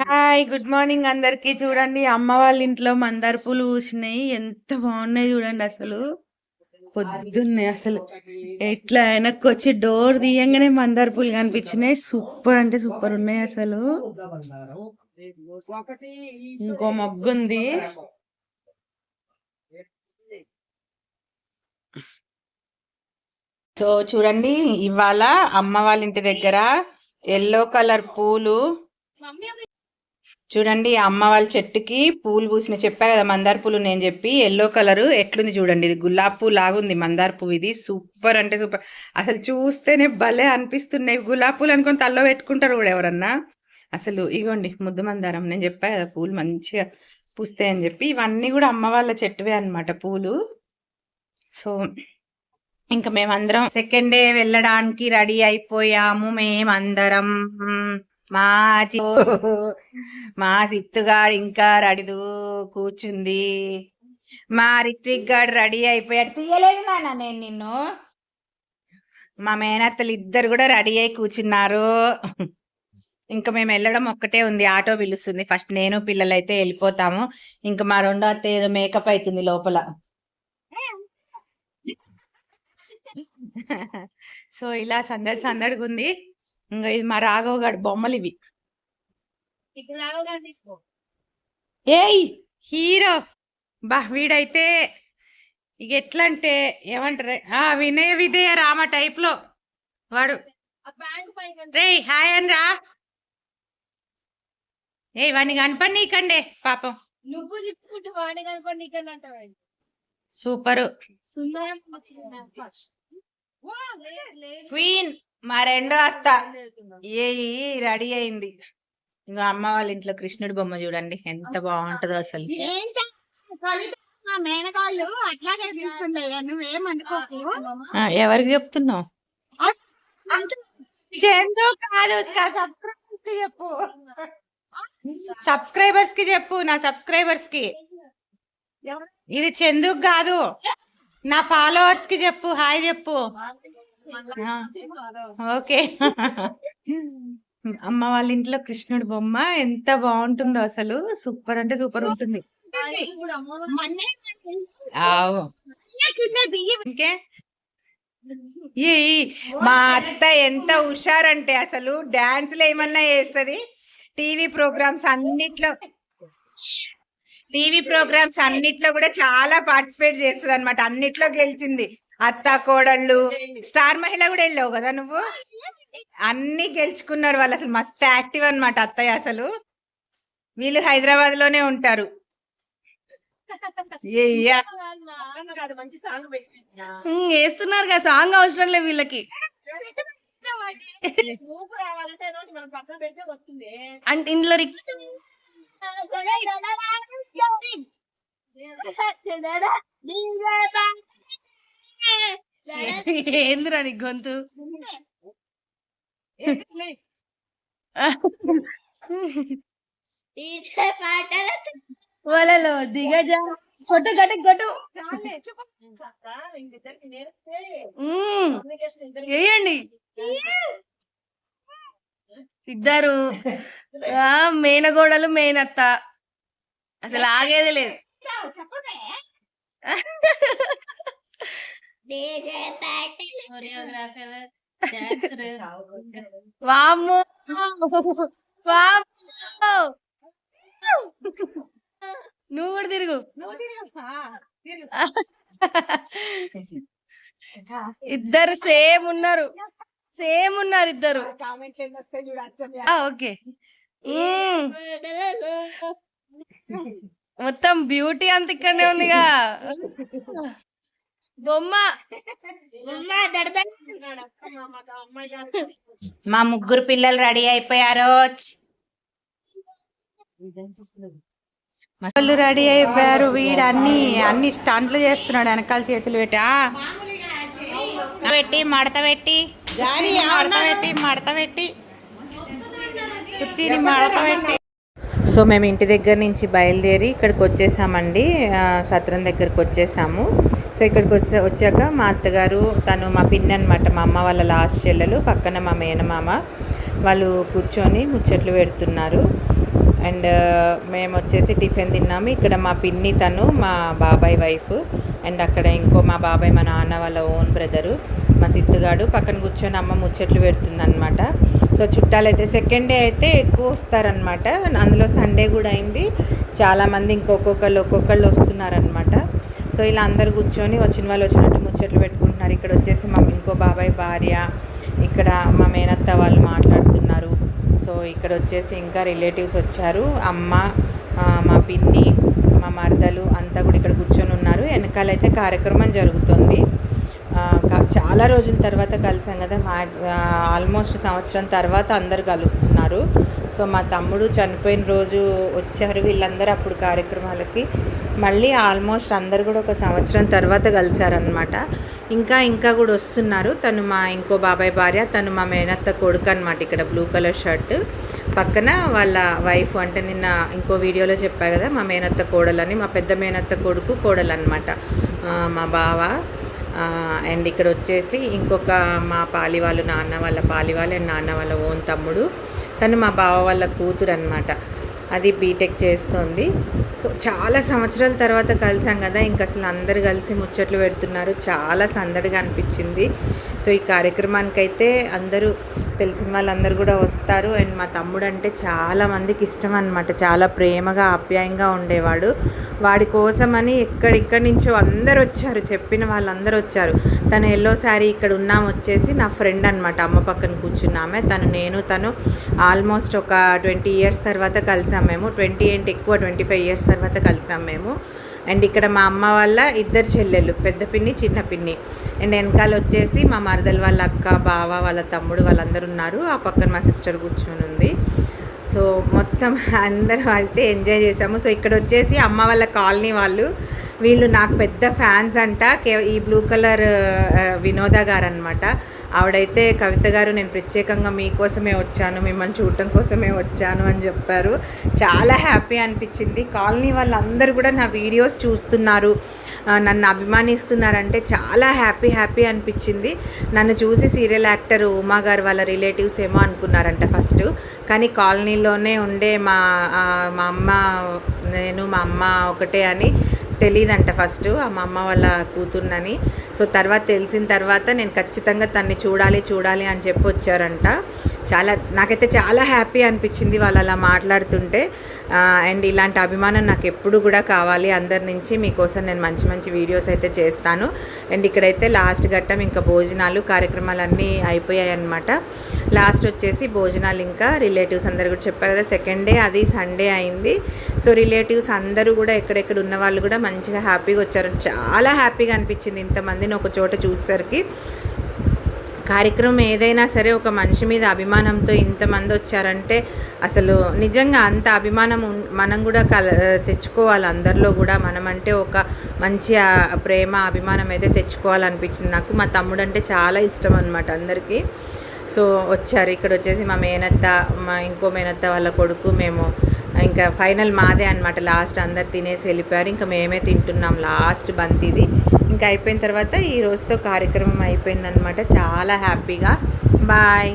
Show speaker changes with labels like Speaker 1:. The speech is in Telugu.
Speaker 1: హాయ్ గుడ్ మార్నింగ్ అందరికి. చూడండి అమ్మ వాళ్ళ ఇంట్లో మందార పూలు పూసినాయి. ఎంత బాగున్నాయి చూడండి అసలు. పొద్దున్నే అసలు ఎట్లా వెనక్కి వచ్చి డోర్ తీయంగానే మందార పూలు కనిపించినాయి. సూపర్ అంటే సూపర్ ఉన్నాయి అసలు. ఇంకో మొగ్గుంది సో చూడండి ఇవాళ అమ్మ వాళ్ళ ఇంటి దగ్గర ఎల్లో కలర్ పూలు చూడండి అమ్మ వాళ్ళ చెట్టుకి పూలు పూసిన చెప్పా కదా మందార పూలు నేను చెప్పి ఎల్లో కలర్ ఎట్లుంది చూడండి ఇది గులాబ్ పువ్వు లాగుంది మందార పువ్వు ఇది సూపర్ అంటే సూపర్. అసలు చూస్తేనే భలే అనిపిస్తున్నాయి గులాబ్ పూలు అనుకొని తల్లో పెట్టుకుంటారు కూడా ఎవరన్నా. అసలు ఇగోండి ముద్దు మందారం నేను చెప్పా కదా పూలు మంచిగా పూస్తాయి అని చెప్పి ఇవన్నీ కూడా అమ్మ వాళ్ళ చెట్టువే అన్నమాట పూలు. సో ఇంకా మేమందరం సెకండ్ డే వెళ్ళడానికి రెడీ అయిపోయాము మేమందరం. మా చి- మా సిత్తుగాడు ఇంకా రడిదు కూర్చుంది. మా రిత్విక్ గాడు రెడీ అయిపోయాడు. తీయలేదు నాన్న నేను నిన్ను. మా మేనత్తలు ఇద్దరు కూడా రెడీ అయి కూర్చున్నారు. ఇంకా మేము వెళ్ళడం ఒక్కటే ఉంది. ఆటో పిలుస్తుంది. ఫస్ట్ నేను పిల్లలు అయితే వెళ్ళిపోతాము. ఇంకా మా రెండో అత్త ఏదో మేకప్ అవుతుంది లోపల. సో ఇలా సందడి సందడిగా ఉంది ఇంకా ఇది మా రాఘవ్ గారి బొమ్మలు ఇవి. ఏయ్ హీరో. బా వీడైతే ఇక ఎట్లా అంటే ఏమంటారు? ఆ వినయ విధేయ రామ టైప్లో వాడు. రే హాయ్ అని రా ఏ వాడిని కనపడి నీకండే పాపం.
Speaker 2: నువ్వు చెప్పుకుంటూ వాడి కనపడి అంటావు
Speaker 1: సూపర్.
Speaker 2: సుందరం
Speaker 1: క్వీన్. మా రెండో అత్త ఏ రెడీ అయింది. ఇంకా అమ్మ వాళ్ళ ఇంట్లో కృష్ణుడి బొమ్మ చూడండి ఎంత బాగుంటదో అసలు.
Speaker 2: మేనకాళ్ళు అట్లాగే తీస్తుంది నువ్వేమనుకోకు
Speaker 1: ఎవరికి చెప్తున్నావు? చందు కాదు సబ్స్క్రైబర్స్కి చెప్పు. సబ్స్క్రైబర్స్కి చెప్పు నా సబ్స్క్రైబర్స్కి ఇది చందుకు కాదు నా ఫాలోవర్స్కి చెప్పు హాయ్ చెప్పు. ఓకే. అమ్మ వాళ్ళ ఇంట్లో కృష్ణుడి బొమ్మ ఎంత బాగుంటుందో అసలు. సూపర్ అంటే సూపర్ ఉంటుంది. ఇంకే? ఈ మా అత్త ఎంత హుషారంటే అసలు డాన్స్లు ఏమన్నా చేస్తుంది? టీవీ ప్రోగ్రామ్స్ అన్నిట్లో టీవీ ప్రోగ్రామ్స్ అన్నిట్లో కూడా చాలా పార్టిసిపేట్ చేస్తుంది అనమాట అన్నిట్లో గెలిచింది. అత్త కోడళ్ళు స్టార్ మహిళ కూడా వెళ్ళావు కదా నువ్వు? అన్ని గెలుచుకున్నారు వాళ్ళు అసలు మస్తు యాక్టివ్ అన్నమాట అత్తయ్య అసలు. వీళ్ళు హైదరాబాద్లోనే ఉంటారు.
Speaker 2: వేస్తున్నారు కదా సాంగ్ అవసరం లేదు వీళ్ళకి. అంటే ఇందులో రిక్- ఏందిరా నీ గొంతు? వలలో దిగజా. కొట్టు గట్టు కొట్టు వేయండి ఇద్దరు. ఆ, మేనగోడలు మేనత్త. అసలు ఆగేది లేదు. నువ్వు కూడా తిరుగు. ఇద్దరు సేమ్ ఉన్నారు. సేమ్ ఉన్నారు ఇద్దరు. ఓకే. మొత్తం బ్యూటీ అంత ఇక్కడనే ఉందిగా. బొమ్మ.
Speaker 1: మా ముగ్గురు పిల్లలు రెడీ అయిపోయారు. వాళ్ళు రెడీ అయిపోయారు. వీడు అన్ని అన్ని స్టంట్లు చేస్తున్నాడు వెనకాల చేతులు పెట్టి. ఆ. పెట్టి మడత పెట్టి మడత పెట్టి మడత పెట్టి. కుర్చీని మడత పెట్టి. సో మేము ఇంటి దగ్గర నుంచి బయలుదేరి ఇక్కడికి వచ్చేసామండి. సత్రం దగ్గరికి వచ్చేసాము. సో ఇక్కడికి వచ్చే వచ్చాక మా అత్తగారు తను మా పిన్ని అనమాట మా అమ్మ వాళ్ళ లాస్ట్ చెల్లెలు పక్కన మా మేనమామ వాళ్ళు కూర్చొని ముచ్చట్లు పెడుతున్నారు. అండ్ మేము వచ్చేసి టిఫిన్ తిన్నాము. ఇక్కడ మా పిన్ని తను మా బాబాయ్ వైఫ్ అండ్ అక్కడ ఇంకో మా బాబాయ్ మా నాన్న వాళ్ళ ఓన్ బ్రదరు. మా సిద్ధుగాడు పక్కన కూర్చొని అమ్మ ముచ్చట్లు పెడుతుందనమాట సో చుట్టాలు అయితే సెకండ్ డే అయితే ఎక్కువ వస్తారనమాట అందులో సండే కూడా అయింది. చాలామంది ఇంకొకొకళ్ళు ఒక్కొక్కళ్ళు వస్తున్నారనమాట సో ఇలా అందరు కూర్చొని వచ్చిన వాళ్ళు వచ్చినట్టు ముచ్చట్లు పెట్టుకుంటున్నారు. ఇక్కడ వచ్చేసి మా ఇంకో బాబాయ్ భార్య ఇక్కడ మా మేనత్త వాళ్ళు మాట్లాడుతున్నారు. సో ఇక్కడ వచ్చేసి ఇంకా రిలేటివ్స్ వచ్చారు. అమ్మ మా పిన్ని మా మరదలు అంతా కూడా ఇక్కడ కూర్చొని ఉన్నారు. వెనకాలైతే కార్యక్రమం జరుగుతుంది. చాలా రోజుల తర్వాత కలిసాం కదా మా ఆల్మోస్ట్ సంవత్సరం తర్వాత అందరు కలుస్తున్నారు. సో మా తమ్ముడు చనిపోయిన రోజు వచ్చారు వీళ్ళందరూ అప్పుడు కార్యక్రమాలకి. మళ్ళీ ఆల్మోస్ట్ అందరు కూడా ఒక సంవత్సరం తర్వాత కలిసారనమాట ఇంకా ఇంకా కూడా వస్తున్నారు. తను మా ఇంకో బాబాయ్ భార్య తను మా మేనత్త కొడుకు అనమాట ఇక్కడ బ్లూ కలర్ షర్ట్. పక్కన వాళ్ళ వైఫ్ అంటే నిన్న ఇంకో వీడియోలో చెప్పా కదా మా మేనత్త కోడలని మా పెద్ద మేనత్త కొడుకు కోడలు అనమాట మా బావ అండ్ ఇక్కడ వచ్చేసి ఇంకొక మా పాలి వాళ్ళు నాన్న వాళ్ళ పాలి వాళ్ళు అండ్ నాన్న వాళ్ళ ఓన్ తమ్ముడు. తను మా బావ వాళ్ళ కూతురు అనమాట అది బీటెక్ చేస్తుంది. సో చాలా సంవత్సరాల తర్వాత కలిసాం కదా ఇంకా అసలు అందరు కలిసి ముచ్చట్లు పెడుతున్నారు. చాలా సందడిగా అనిపించింది. సో ఈ కార్యక్రమానికైతే అందరూ తెలిసిన వాళ్ళందరూ కూడా వస్తారు. అండ్ మా తమ్ముడు అంటే చాలా మందికి ఇష్టం అనమాట చాలా ప్రేమగా ఆప్యాయంగా ఉండేవాడు. వాడి కోసమని ఎక్కడిక్కడి నుంచో అందరు వచ్చారు. చెప్పిన వాళ్ళందరూ వచ్చారు. తను ఎల్లో శారీ ఇక్కడ ఉన్నాం వచ్చేసి నా ఫ్రెండ్ అనమాట అమ్మ పక్కన కూర్చున్నామే తను నేను తను ఆల్మోస్ట్ ఒక ట్వంటీ ఇయర్స్ తర్వాత కలిసాం మేము. ట్వంటీ ఏంటి ఎక్కువ ట్వంటీ ఫైవ్ ఇయర్స్ తర్వాత కలిసాం మేము. అండ్ ఇక్కడ మా అమ్మ వాళ్ళ ఇద్దరు చెల్లెళ్ళు. పెద్ద పిన్ని చిన్న పిన్ని. అండ్ వెనకాల వచ్చేసి మా మరదలు వాళ్ళ అక్క బావ వాళ్ళ తమ్ముడు వాళ్ళందరూ ఉన్నారు. ఆ పక్కన మా సిస్టర్ కూర్చొని ఉంది. సో మొత్తం అందరం అయితే ఎంజాయ్ చేసాము సో ఇక్కడ వచ్చేసి అమ్మ వాళ్ళ కాలనీ వాళ్ళు వీళ్ళు నాకు పెద్ద ఫ్యాన్స్ అంట. కే ఈ బ్లూ కలర్ వినోద గారు అనమాట ఆవిడైతే కవిత గారు నేను ప్రత్యేకంగా మీకోసమే వచ్చాను మిమ్మల్ని చూడటం కోసమే వచ్చాను అని చెప్పారు. చాలా హ్యాపీ అనిపించింది. కాలనీ వాళ్ళందరూ కూడా నా వీడియోస్ చూస్తున్నారు. నన్ను అభిమానిస్తున్నారంటే చాలా హ్యాపీ హ్యాపీ అనిపించింది. నన్ను చూసి సీరియల్ యాక్టర్ ఉమా గారు వాళ్ళ రిలేటివ్స్ ఏమో అనుకున్నారంట ఫస్ట్. కానీ కాలనీలోనే ఉండే మా మా అమ్మ నేను మా అమ్మ ఒకటే అని తెలియదంట ఫస్ట్ మా అమ్మ వాళ్ళ కూతుర్నని. సో తర్వాత తెలిసిన తర్వాత నేను ఖచ్చితంగా తన్ని చూడాలి చూడాలి అని చెప్పి వచ్చారంట. చాలా నాకైతే చాలా హ్యాపీ అనిపించింది వాళ్ళు అలా మాట్లాడుతుంటే అండ్ ఇలాంటి అభిమానం నాకు ఎప్పుడు కూడా కావాలి అందరి నుంచి. మీకోసం నేను మంచి మంచి వీడియోస్ అయితే చేస్తాను. అండ్ ఇక్కడైతే లాస్ట్ ఘట్టం ఇంకా భోజనాలు కార్యక్రమాలు అన్నీ అయిపోయాయి అనమాట లాస్ట్ వచ్చేసి భోజనాలు ఇంకా రిలేటివ్స్ అందరు కూడా చెప్పారు కదా సెకండ్ డే అది సండే అయింది. సో రిలేటివ్స్ అందరూ కూడా ఎక్కడెక్కడ ఉన్న వాళ్ళు కూడా మంచిగా హ్యాపీగా వచ్చారు. చాలా హ్యాపీగా అనిపించింది ఇంతమందిని ఒక చోట చూసేసరికి. కార్యక్రమం ఏదైనా సరే ఒక మనిషి మీద అభిమానంతో ఇంతమంది వచ్చారంటే అసలు నిజంగా అంత అభిమానం మనం కూడా కల తెచ్చుకోవాలి అందరిలో కూడా. మనం అంటే ఒక మంచి ప్రేమ అభిమానం అయితే తెచ్చుకోవాలనిపించింది. నాకు మా తమ్ముడు అంటే చాలా ఇష్టం అనమాట అందరికీ. సో వచ్చారు. ఇక్కడ వచ్చేసి మా మేనత్త మా ఇంకో మేనత్త వాళ్ళ కొడుకు మేము ఇంకా ఫైనల్ మాదే అనమాట లాస్ట్ అందరు తినేసి వెళ్ళిపోయారు. ఇంకా మేమే తింటున్నాం లాస్ట్ బంతిది. ఇంకా అయిపోయిన తర్వాత ఈ రోజుతో కార్యక్రమం అయిపోయిందనమాట చాలా హ్యాపీగా. బాయ్.